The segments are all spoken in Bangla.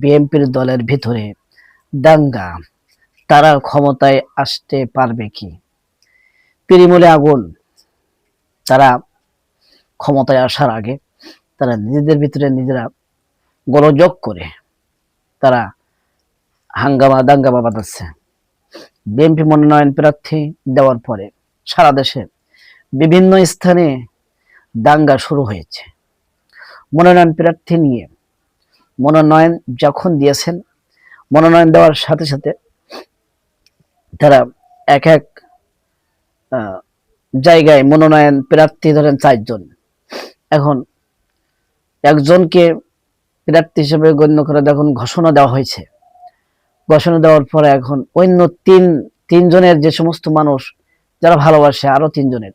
বিএনপির দলের ভিতরে দাঙ্গা, তারা ক্ষমতায় আসতে পারবে কি? পিরিমলে আগুন, তারা ক্ষমতায় আসার আগে তারা নিজেদের ভিতরে নিজেরা গোলযোগ করে তারা হাঙ্গামা, দাঙ্গামা বাঁধাচ্ছে। বিএনপি মনোনয়ন প্রার্থী দেওয়ার পরে সারা দেশে বিভিন্ন স্থানে দাঙ্গা শুরু হয়েছে। মনোনয়ন প্রার্থী নিয়ে মনোনয়ন যখন দিয়েছেন, মনোনয়ন দেওয়ার সাথে সাথে তারা এক এক জায়গায় মনোনয়ন প্রার্থী ধরেন চারজন। এখন একজনকে প্রার্থী হিসেবে গণ্য করে যখন ঘোষণা দেওয়া হয়েছে, ঘোষণা দেওয়ার পরে এখন অন্য তিন, তিনজনের যে সমস্ত মানুষ যারা ভালোবাসে আরও তিনজনের,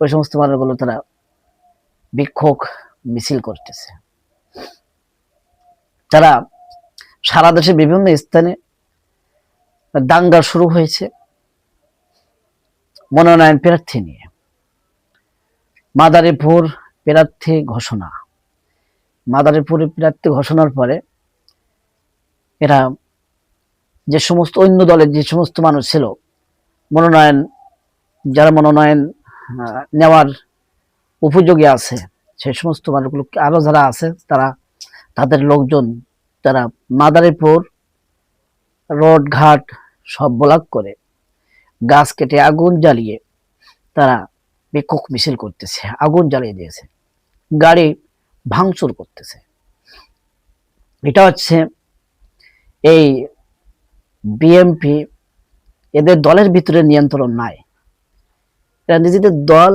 ওই সমস্ত মানুষগুলো তারা বিক্ষোভ মিছিল করতেছে। তারা সারা দেশে বিভিন্ন স্থানে দাঙ্গা শুরু হয়েছে মনোনয়ন প্রার্থী নিয়ে। মাদারীপুর প্রার্থী ঘোষণা। মাদারীপুর প্রার্থী ঘোষণার পরে এরা যে সমস্ত অন্য দলের যে সমস্ত মানুষ ছিল, মনোনয়ন, যারা মনোনয়ন নেওয়ার উপযোগী আছে সেই সমস্ত মানুষগুলো আরও যারা আছে, তারা তাদের লোকজন তারা মাদারীপুর রোড ঘাট সব ব্লক করে গাছ কেটে আগুন জ্বালিয়ে তারা বিক্ষোভ মিছিল করতেছে, আগুন জ্বালিয়ে দিয়েছে, গাড়ি ভাঙচুর করতেছে। এটা হচ্ছে এই বিএমপি এদের দলের ভিতরে নিয়ন্ত্রণ নাই। এরা নিজেদের দল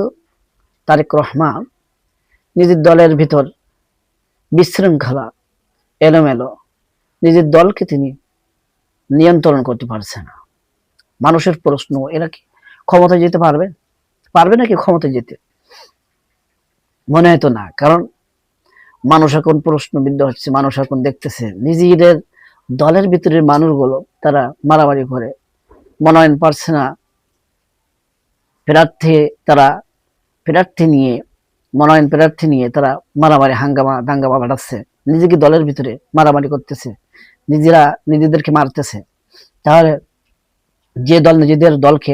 তারেক রহমান, নিজের দলের ভিতর বিশৃঙ্খলা, এলোমেলো। নিজের দলকে তিনি নিয়ন্ত্রণ করতে পারছে না। মানুষের প্রশ্ন, এরা কি ক্ষমতায় যেতে পারবে? পারবে নাকি ক্ষমতায় যেতে? মনে হয় তো না, কারণ মানুষ এখন প্রশ্নবিদ্ধ হচ্ছে, মানুষ এখন দেখতেছে, নিজেদের দলের ভিতরের মানুষগুলো তারা মারামারি করে। মনোনয়ন পারছে না, প্রার্থী, তারা প্রার্থী নিয়ে মনোনয়ন প্রার্থী নিয়ে তারা মারামারি হাঙ্গামা দাঙ্গামা বাড়াচ্ছে। নিজেকে দলের ভিতরে মারামারি করতেছে। নিজেরা নিজেদেরকে মারতেছে। তাহলে যে দল নিজেদের দলকে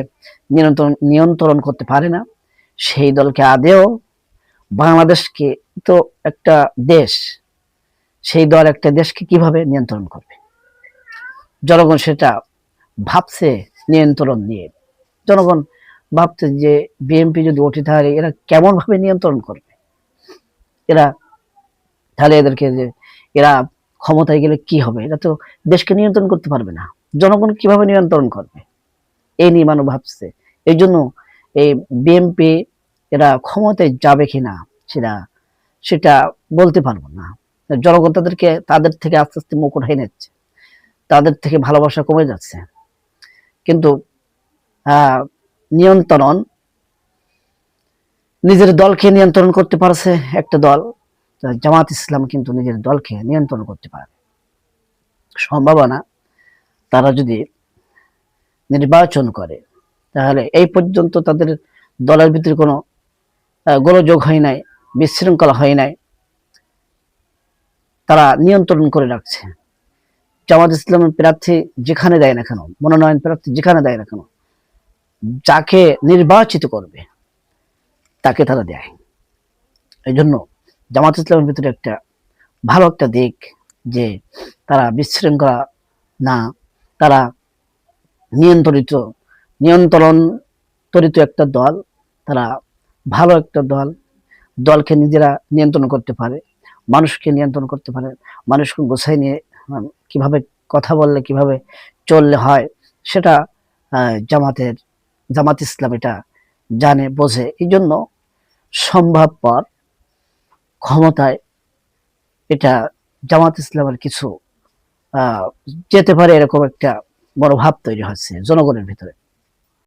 নিয়ন্ত্রণ নিয়ন্ত্রণ করতে পারে না, সেই দলকে আদেও বাংলাদেশকে তো একটা দেশ, সেই দল একটা দেশকে কীভাবে নিয়ন্ত্রণ করবে? জনগণ সেটা ভাবছে নিয়ন্ত্রণ নিয়ে। জনগণ ভাবছে যে বিএনপি যদি ওঠে তাহলে এরা কেমন ভাবে নিয়ন্ত্রণ করবে? এরা তাহলে এদেরকে যে এরা ক্ষমতায় গেলে কি হবে? এরা তো দেশকে নিয়ন্ত্রণ করতে পারবে না। জনগণ কীভাবে নিয়ন্ত্রণ করবে? এই নিয়ে মানুষ ভাবছে। এই জন্য এই বিএনপি এরা ক্ষমতায় যাবে কিনা সেটা সেটা বলতে পারব না। জনগণ তাদেরকে, তাদের থেকে আস্তে আস্তে মুখ উঠাই নিচ্ছে। তাদের থেকে ভালোবাসা কমে যাচ্ছে। কিন্তু নিয়ন্ত্রণ। নিজের দলকে নিয়ন্ত্রণ করতে পারছে একটা দল। জামাত ইসলাম কিন্তু নিজের দলকে নিয়ন্ত্রণ করতে পারে সম্ভাবনা, তারা যদি নির্বাচন করে, তাহলে এই পর্যন্ত তাদের দলের ভিতরে কোনো গোলযোগ হয় নাই, বিশৃঙ্খলা হয় নাই। তারা নিয়ন্ত্রণ করে রাখছে। জামাত ইসলামের প্রার্থী যেখানে দেয় না কেন, মনোনয়ন প্রার্থী যেখানে দেয় না কেন যাকে নির্বাচিত করবে, তাকে তারা দেয়। এই জন্য জামাত ইসলামের ভিতরে একটা ভালো একটা দিক যে তারা বিশৃঙ্খলা না, তারা নিয়ন্ত্রিত, নিয়ন্ত্রণ তরিত একটা দল, তারা ভালো একটা দল, দলকে নিজেরা নিয়ন্ত্রণ করতে পারে, মানুষকে নিয়ন্ত্রণ করতে পারে, মানুষকে গোছাই নিয়ে, কীভাবে কথা বললে, কীভাবে চললে হয়, সেটা জামাতের জামাত ইসলাম এটা জানে, বোঝে। এই জন্য সম্ভবপর ক্ষমতায় এটা জামাত ইসলামের কিছু যেতে পারে এরকম একটা বড় ভাব তৈরি হচ্ছে জনগণের ভিতরে।